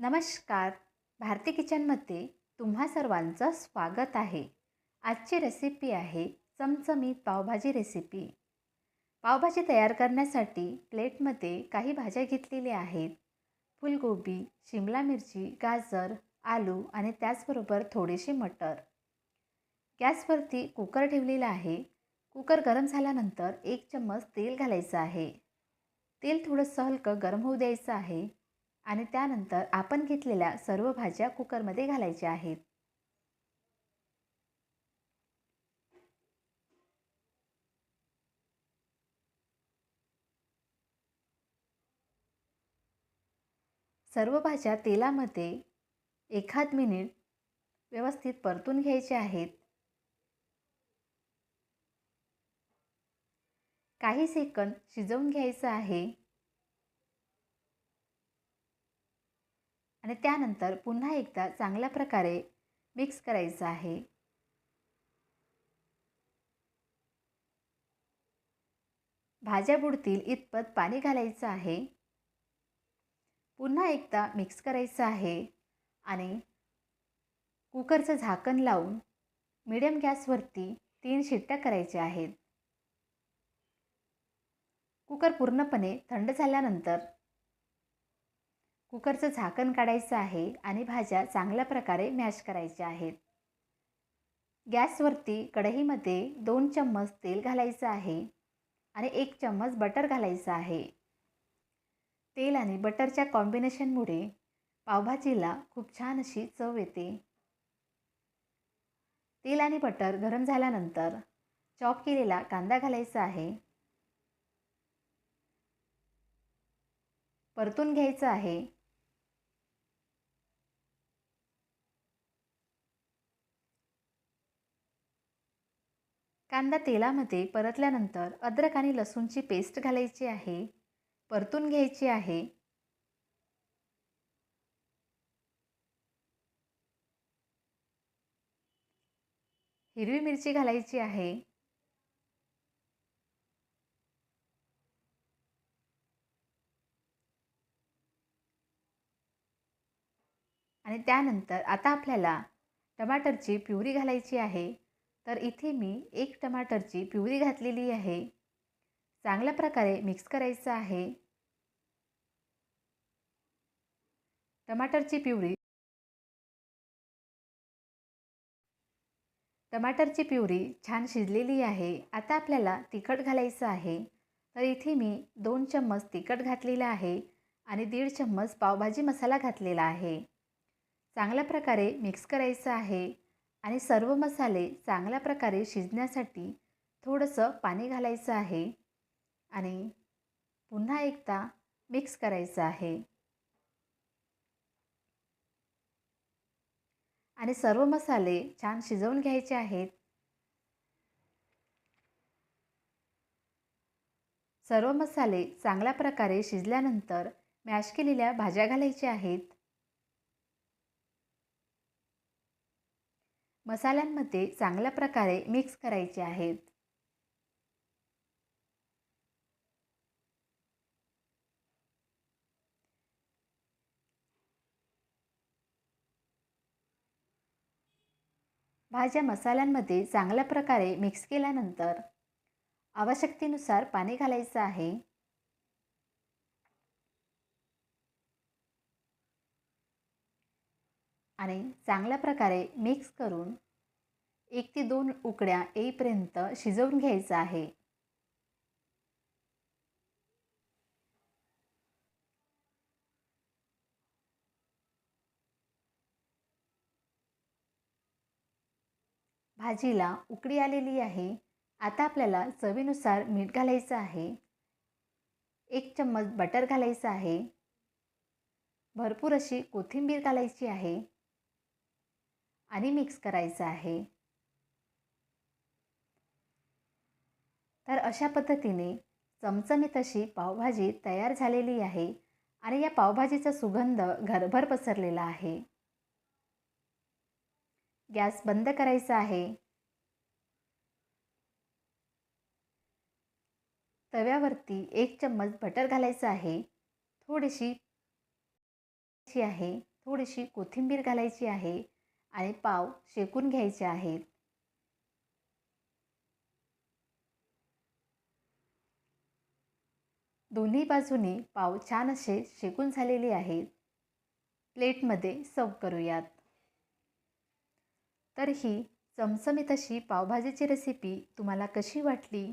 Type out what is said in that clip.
नमस्कार. भारती किचनमध्ये तुम्हा सर्वांचं स्वागत आहे. आजची रेसिपी आहे चमचमीत पावभाजी रेसिपी पावभाजी तयार करण्यासाठी प्लेटमध्ये काही भाज्या घेतलेल्या आहेत. फुलगोबी शिमला मिरची गाजर आलू आणि त्याचबरोबर थोडेसे मटर. गॅसवरती कुकर ठेवलेला आहे. कुकर गरम झाल्यानंतर एक चम्मच तेल घालायचं आहे. तेल थोडंसं हलकं गरम होऊ द्यायचं आहे. आणि त्यानंतर आपण घेतलेल्या सर्व भाज्या कुकरमध्ये घालायच्या आहेत. सर्व भाज्या तेलामध्ये एखाद मिनिट व्यवस्थित परतून घ्यायचे आहेत. काही सेकंद शिजवून घ्यायचं आहे. आणि त्यानंतर पुन्हा एकदा चांगल्या प्रकारे मिक्स करायचं आहे. भाज्या बुडतील इतपत पाणी घालायचं आहे. पुन्हा एकदा मिक्स करायचं आहे आणि कुकरचं झाकण लावून मिडियम गॅसवरती तीन शिट्ट्या करायच्या आहेत. कुकर पूर्णपणे थंड झाल्यानंतर कुकरचं झाकण काढायचं आहे आणि भाज्या चांगल्या प्रकारे मॅश करायच्या आहेत. गॅसवरती कढईमध्ये दोन चम्मच तेल घालायचं आहे आणि एक चम्मच बटर घालायचं आहे. तेल आणि बटरच्या कॉम्बिनेशनमुळे पावभाजीला खूप छान अशी चव येते. तेल आणि बटर गरम झाल्यानंतर चॉप केलेला कांदा घालायचा आहे. परतून घ्यायचं आहे. कांदा तेलामध्ये परतल्यानंतर अद्रक आणि लसूणची पेस्ट घालायची आहे. परतून घ्यायची आहे. हिरवी मिरची घालायची आहे. आणि त्यानंतर आता आपल्याला टमाटरची प्युरी घालायची आहे. तर इथे मी एक टमाटरची प्युरी घातलेली आहे. चांगल्या प्रकारे मिक्स करायचं आहे. टमाटरची प्युरी. टमाटरची प्युरी छान शिजलेली आहे. आता आपल्याला तिखट घालायचं आहे. तर इथे मी दोन चम्मच तिखट घातलेलं आहे आणि दीड चम्मच पावभाजी मसाला घातलेला आहे. चांगल्या प्रकारे मिक्स करायचं आहे. आणि सर्व मसाले चांगल्या प्रकारे शिजण्यासाठी थोडंसं पाणी घालायचं आहे आणि पुन्हा एकदा मिक्स करायचं आहे. आणि सर्व मसाले छान शिजवून घ्यायचे आहेत. सर्व मसाले चांगल्या प्रकारे शिजल्यानंतर मॅश केलेल्या भाज्या घालायच्या आहेत. मसाल्यांमध्ये चांगल्या प्रकारे मिक्स करायचे आहेत. भाज्या मसाल्यांमध्ये चांगल्या प्रकारे मिक्स केल्यानंतर आवश्यकतेनुसार पाणी घालायचं आहे. आणि चांगल्या प्रकारे मिक्स करून एक ते दोन उकड्या येईपर्यंत शिजवून घ्यायचं आहे. भाजीला उकडी आलेली आहे. आता आपल्याला चवीनुसार मीठ घालायचं आहे. एक चम्मच बटर घालायचं आहे. भरपूर अशी कोथिंबीर घालायची आहे. आणि मिक्स करायचं आहे. तर अशा पद्धतीने चमचमीत अशी पावभाजी तयार झालेली आहे आणि या पावभाजीचा सुगंध घरभर पसरलेला आहे. गॅस बंद करायचा आहे. तव्यावरती एक चम्मच बटर घालायचं आहे. थोडीशी आहे. थोडीशी कोथिंबीर घालायची आहे. आणि पाव शेकून घ्यायचे आहेत. दोन्ही बाजूने पाव छान असे शेकून झालेले आहेत. प्लेटमध्ये सर्व करूयात. तर ही चमचमीत अशी पावभाजीची रेसिपी तुम्हाला कशी वाटली?